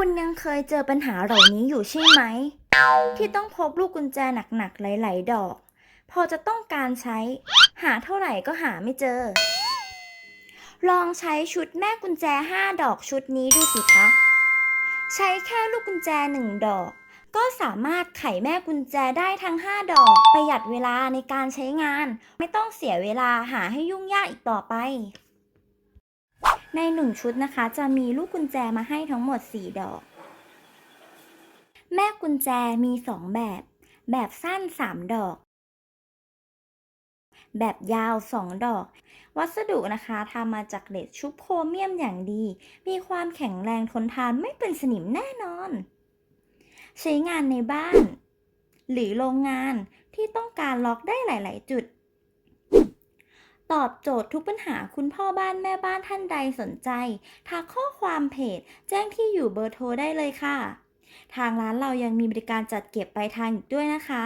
คุณยังเคยเจอปัญหาเหล่านี้อยู่ใช่ไหม ที่ต้องพบลูกกุญแจหนักๆหลายๆดอก พอจะต้องการใช้ หาเท่าไหร่ก็หาไม่เจอ ลองใช้ชุดแม่กุญแจ 5 ดอกชุดนี้ดูสิคะ ใช้แค่ลูกกุญแจ 1 ดอก ก็สามารถไขแม่กุญแจได้ทั้ง 5 ดอก ประหยัดเวลาในการใช้งาน ไม่ต้องเสียเวลาหาให้ยุ่งยากอีกต่อไป ในหนึ่งชุดนะคะ จะมีลูกกุญแจมาให้ทั้งหมด 4 ดอก แม่กุญแจมี 2 แบบ แบบสั้น 3 ดอก แบบยาว 2 ดอก วัสดุนะคะทำมาจากเหล็กชุบโครเมียมอย่างดี มีความแข็งแรงทนทานไม่เป็นสนิมแน่นอน ใช้งานในบ้าน หรือโรงงานที่ต้องการล็อกได้หลาย ๆ จุด ตอบโจทย์ทุกปัญหาคุณพ่อบ้านแม่บ้านท่านใดสนใจ ทักข้อความเพจ แจ้งที่อยู่เบอร์โทรได้เลยค่ะ ทางร้านเรายังมีบริการจัดเก็บปลายทางอีกด้วยนะคะ